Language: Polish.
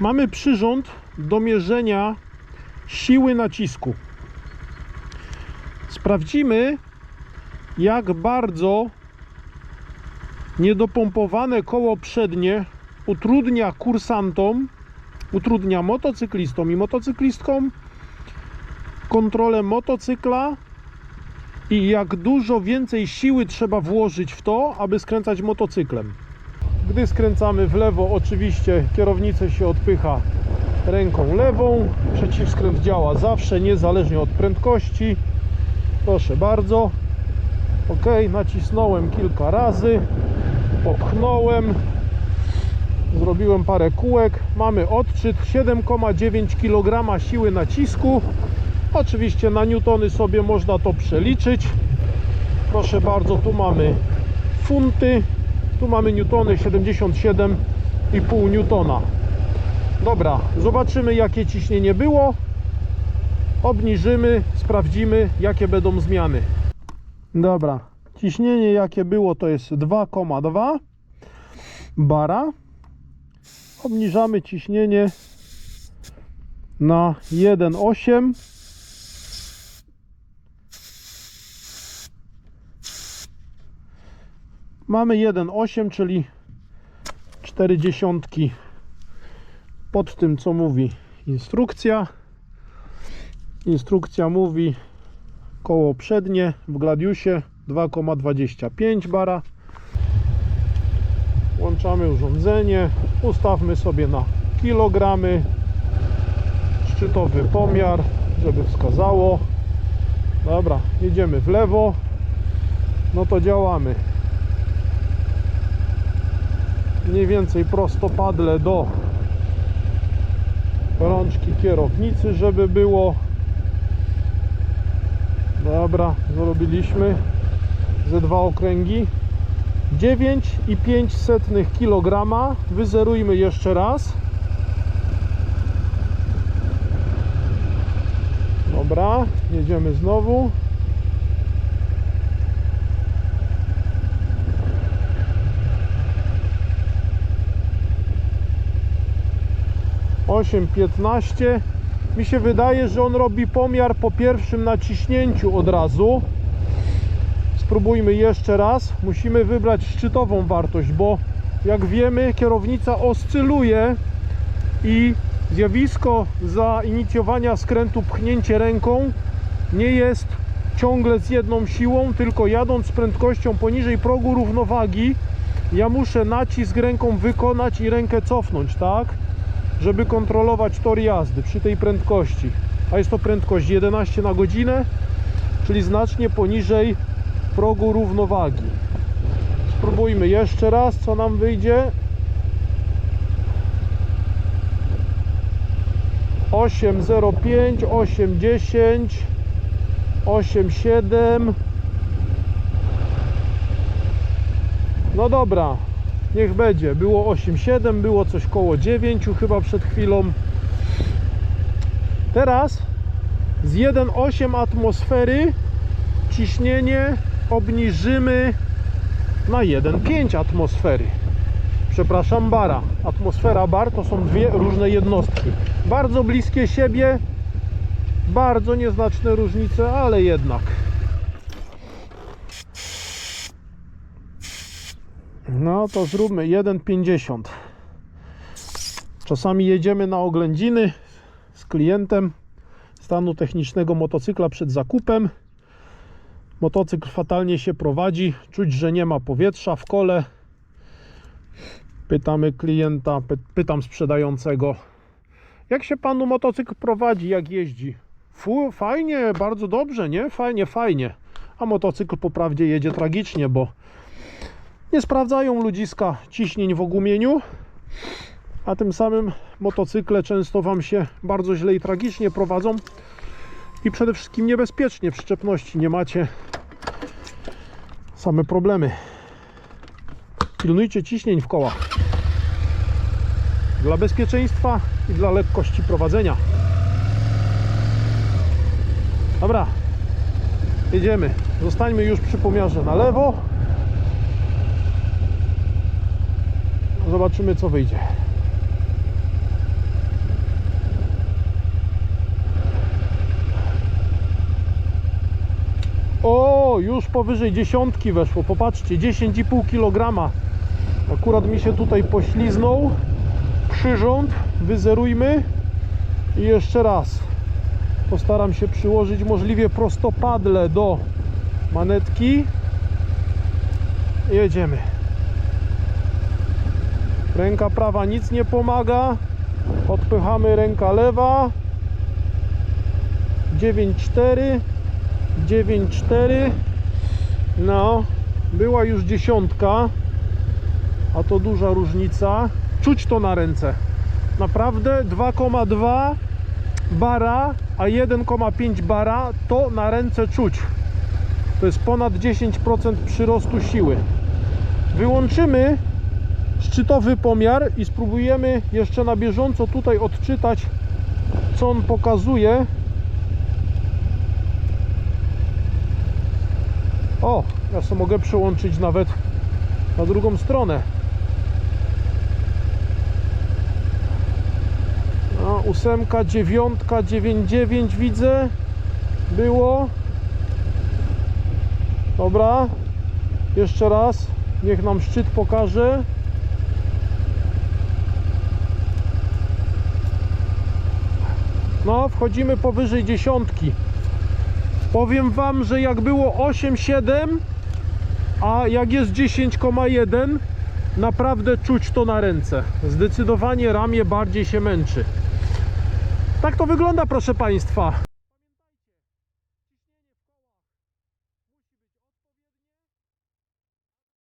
Mamy przyrząd do mierzenia siły nacisku. Sprawdzimy, jak bardzo niedopompowane koło przednie utrudnia kursantom, utrudnia motocyklistom i motocyklistkom kontrolę motocykla i jak dużo więcej siły trzeba włożyć w to, aby skręcać motocyklem. Gdy skręcamy w lewo, oczywiście kierownicę się odpycha ręką lewą. Przeciwskręt działa zawsze, niezależnie od prędkości. Proszę bardzo. Ok, nacisnąłem kilka razy, popchnąłem, zrobiłem parę kółek. Mamy odczyt 7,9 kg siły nacisku. Oczywiście na newtony sobie można to przeliczyć. Proszę bardzo, tu mamy funty, tu mamy newtony 77,5 newtona. Dobra, zobaczymy jakie ciśnienie było. Obniżymy, sprawdzimy jakie będą zmiany. Dobra, ciśnienie jakie było to jest 2,2 bara. Obniżamy ciśnienie na 1,8 Mamy 1,8, czyli 4 dziesiątki pod tym, co mówi instrukcja. Instrukcja mówi koło przednie w Gladiusie 2,25 bara. Włączamy urządzenie, ustawmy sobie na kilogramy, szczytowy pomiar, żeby wskazało. Dobra, jedziemy w lewo. No to działamy mniej więcej prostopadle do rączki kierownicy, żeby było. Dobra, zrobiliśmy ze dwa okręgi. 9,5 kg. Wyzerujmy jeszcze raz. Dobra, jedziemy znowu. 8,15 mi się wydaje, że on robi pomiar po pierwszym naciśnięciu od razu. Spróbujmy jeszcze raz. Musimy wybrać szczytową wartość bo jak wiemy kierownica oscyluje i zjawisko zainicjowania skrętu pchnięcie ręką nie jest ciągle z jedną siłą tylko jadąc z prędkością poniżej progu równowagi ja muszę nacisk ręką wykonać i rękę cofnąć tak żeby kontrolować tor jazdy przy tej prędkości. A jest to prędkość 11 na godzinę, czyli znacznie poniżej progu równowagi. Spróbujmy jeszcze raz, co nam wyjdzie. 8,05, 8,10, 8,7. No dobra, niech będzie. Było 8,7, było coś koło 9 chyba przed chwilą. Teraz z 1,8 atmosfery ciśnienie obniżymy na 1,5 atmosfery. Przepraszam, bara. Atmosfera bar to są dwie różne jednostki. Bardzo bliskie siebie, bardzo nieznaczne różnice, ale jednak. No to zróbmy 1,50. Czasami jedziemy na oględziny z klientem stanu technicznego motocykla przed zakupem. Motocykl fatalnie się prowadzi, czuć, że nie ma powietrza w kole. Pytamy klienta, py pytam sprzedającego, jak się panu motocykl prowadzi, jak jeździ? Fu, fajnie, bardzo dobrze, nie? Fajnie, fajnie. A motocykl po prawdzie jedzie tragicznie, bo nie sprawdzają ludziska ciśnień w ogumieniu, a tym samym motocykle często Wam się bardzo źle i tragicznie prowadzą i przede wszystkim niebezpiecznie w szczepności nie macie same problemy. Pilnujcie ciśnień w kołach dla bezpieczeństwa i dla lekkości prowadzenia. Dobra, jedziemy. Zostańmy już przy pomiarze na lewo. Zobaczymy co wyjdzie. O, już powyżej dziesiątki weszło. Popatrzcie, 10,5 kg. Akurat mi się tutaj pośliznął. Przyrząd wyzerujmy. I jeszcze raz. Postaram się przyłożyć możliwie prostopadle do manetki. Jedziemy. Ręka prawa nic nie pomaga. Odpychamy ręka lewa. 9,4 9,4 No, była już dziesiątka, a to duża różnica. Czuć to na ręce. Naprawdę 2,2 bara, a 1,5 bara to na ręce czuć. To jest ponad 10% przyrostu siły. Wyłączymy szczytowy pomiar i spróbujemy jeszcze na bieżąco tutaj odczytać, co on pokazuje. O, ja sobie mogę przełączyć nawet na drugą stronę. No, ósemka, dziewiątka, dziewięć, dziewięć widzę. Było. Dobra. Jeszcze raz. Niech nam szczyt pokaże. No, wchodzimy powyżej dziesiątki. Powiem Wam, że jak było 8,7, a jak jest 10,1, naprawdę czuć to na ręce. Zdecydowanie ramię bardziej się męczy. Tak to wygląda, proszę Państwa.